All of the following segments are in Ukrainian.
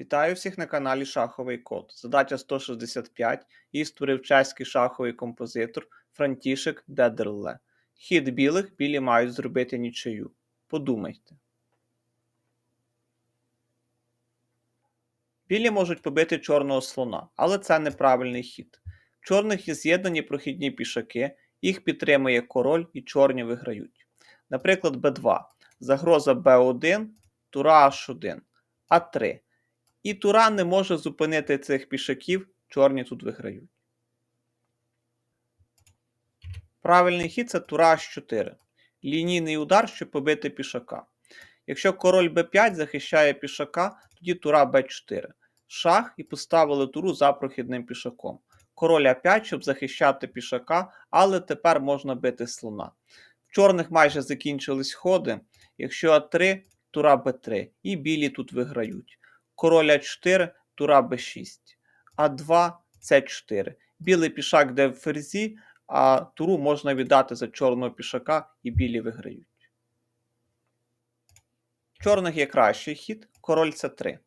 Вітаю всіх на каналі Шаховий Код. Задача 165. Її створив чеський шаховий композитор Франтішек Дедерле. Хід білих білі мають зробити нічию. Подумайте. Білі можуть побити чорного слона, але це неправильний хід. В чорних є з'єднані прохідні пішаки, їх підтримує король і чорні виграють. Наприклад, b2. Загроза b1, тура h1, а3. І Туран не може зупинити цих пішаків, чорні тут виграють. Правильний хід це тура H4. Лінійний удар, щоб побити пішака. Якщо король b5 захищає пішака, тоді тура b4. Шах і поставили туру за прохідним пішаком. Король А5, щоб захищати пішака, але тепер можна бити слона. В чорних майже закінчились ходи. Якщо А3, тура Б3. І білі тут виграють король А4, тура Б6, А2, С4. Білий пішак де в ферзі, а туру можна віддати за чорного пішака і білі виграють. Чорних є кращий хід, король С3.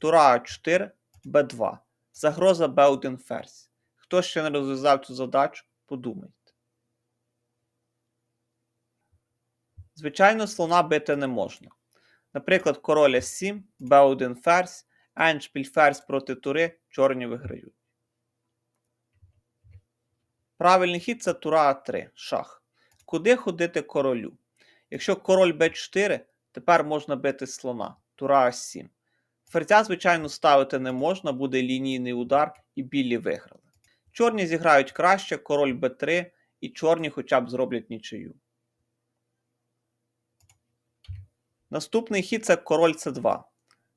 Тура А4, Б2. Загроза Б1 ферзь. Хто ще не розв'язав цю задачу, подумайте. Звичайно, слона бити не можна. Наприклад, король С7, Б1 ферзь, еншпіль ферзь проти тури, чорні виграють. Правильний хід це тура А3, шах. Куди ходити королю? Якщо король Б4, тепер можна бити слона, тура А7. Ферзя, звичайно, ставити не можна, буде лінійний удар і білі виграли. Чорні зіграють краще, король Б3 і чорні хоча б зроблять нічию. Наступний хід це король С2.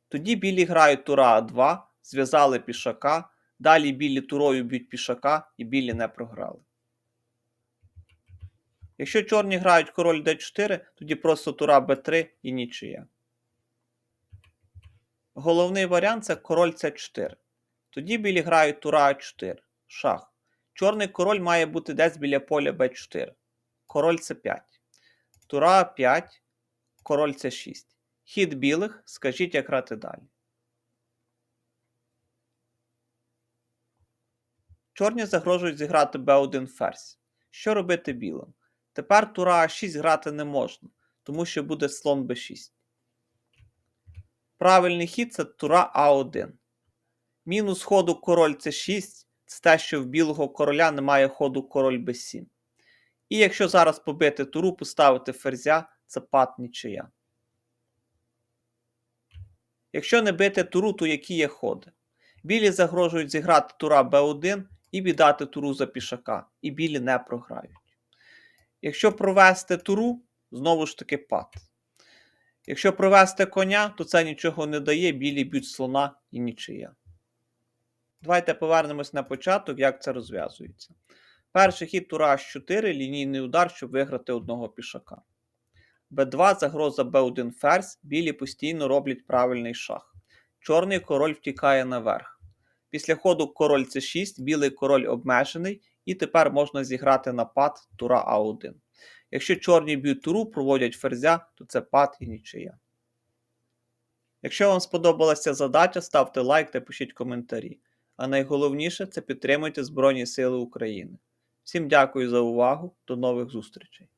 Тоді білі грають тура А2, зв'язали пішака, далі білі турою б'ють пішака і білі не програли. Якщо чорні грають король d4, тоді просто тура b3 і нічия. Головний варіант це король С4. Тоді білі грають тура А4, шах. Чорний король має бути десь біля поля b4. Король С5. Тура А5, король С6. Хід білих, скажіть, як грати далі. Чорні загрожують зіграти Б1 ферзь. Що робити білим? Тепер тура А6 грати не можна, тому що буде слон Б6. Правильний хід це тура А1. Мінус ходу король С6 це те, що в білого короля немає ходу король Б7. І якщо зараз побити туру, поставити ферзя, це пад нічия. Якщо не бити туру, то які є ходи? Білі загрожують зіграти тура Б1 і віддати туру за пішака, і білі не програють. Якщо провести туру, знову ж таки пад. Якщо провести коня, то це нічого не дає, білі б'ють слона і нічия. Давайте повернемось на початок, як це розв'язується. Перший хід тура H4, лінійний удар, щоб виграти одного пішака. Б2 загроза Б1 ферзь, білі постійно роблять правильний шах. Чорний король втікає наверх. Після ходу король С6, білий король обмежений, і тепер можна зіграти напад тура А1. Якщо чорні б'ють туру, проводять ферзя, то це пад і нічия. Якщо вам сподобалася задача, ставте лайк та пишіть коментарі. А найголовніше це підтримуйте Збройні Сили України. Всім дякую за увагу, до нових зустрічей!